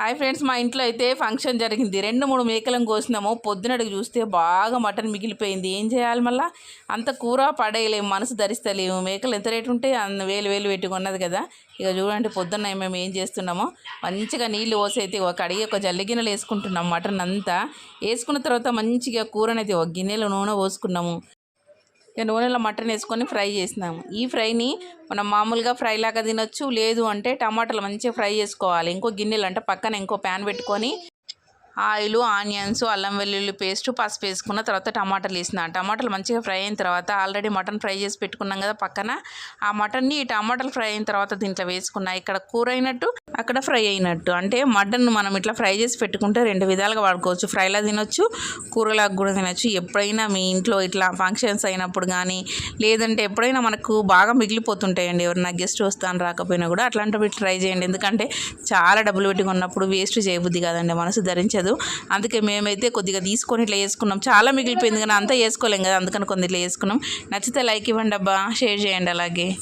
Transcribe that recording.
Hi friends మా ఇంట్లో అయితే ఫంక్షన్ జరిగింది. రెండు మూడు మేకలను కోసినాము. పొద్దునడికి చూస్తే బాగా మటన్ మిగిలిపోయింది. ఏం చేయాలి మళ్ళా? అంత కూర పడేయలేము మనసు ధరిస్తలేము. మేకలు ఎంత రేటు ఉంటే అన్ని వేలు వేలు పెట్టుకున్నది కదా. ఇక చూడండి పొద్దున్న మేము ఏం చేస్తున్నామో. మంచిగా నీళ్ళు పోసి అయితే ఒక అడిగి ఒక జల్లి గిన్నెలు వేసుకుంటున్నాం మటన్ అంతా. వేసుకున్న తర్వాత మంచిగా కూరనైతే ఒక గిన్నెలో నూనె పోసుకున్నాము. ఇక నూనెలో మటన్ వేసుకొని ఫ్రై చేసినాము. ఈ ఫ్రైని మనం మామూలుగా ఫ్రై లాగా తినొచ్చు లేదు అంటే టమాటాలు మంచిగా ఫ్రై చేసుకోవాలి. ఇంకో గిన్నెలు అంటే పక్కన ఇంకో ప్యాన్ పెట్టుకొని ఆయిల్ ఆనియన్స్ అల్లం వెల్లుల్లి పేస్ట్ పసుపు వేసుకున్న తర్వాత టమాటాలు వేసిన. టమాటాలు మంచిగా ఫ్రై అయిన తర్వాత ఆల్రెడీ మటన్ ఫ్రై చేసి పెట్టుకున్నాం కదా పక్కన. ఆ మటన్ని టమాటాలు ఫ్రై అయిన తర్వాత దీంట్లో వేసుకున్నా. ఇక్కడ కూర అయినట్టు అక్కడ ఫ్రై అయినట్టు. అంటే మటన్ మనం ఇట్లా ఫ్రై చేసి పెట్టుకుంటే రెండు విధాలుగా వాడుకోవచ్చు. ఫ్రైలా తినొచ్చు కూరలాగా కూడా తినొచ్చు. ఎప్పుడైనా మీ ఇంట్లో ఇట్లా ఫంక్షన్స్ అయినప్పుడు కానీ లేదంటే ఎప్పుడైనా మనకు బాగా మిగిలిపోతుంటాయండి. ఎవరైనా గెస్ట్ వస్తాను రాకపోయినా కూడా అట్లాంటివి ట్రై చేయండి. ఎందుకంటే చాలా డబ్బులు పెట్టుకున్నప్పుడు వేస్ట్ చేయబుద్ది కాదండి. మనసు ధరించదు. అందుకే మేమైతే కొద్దిగా తీసుకొని ఇట్లా వేసుకున్నాం చాలా మిగిలిపోయింది కానీ అంతా వేసుకోలేం కదా. అందుకని కొద్దిగా ఇట్లా వేసుకున్నాం నచ్చితే లైక్ ఇవ్వండి అబ్బా. షేర్ చేయండి అలాగే.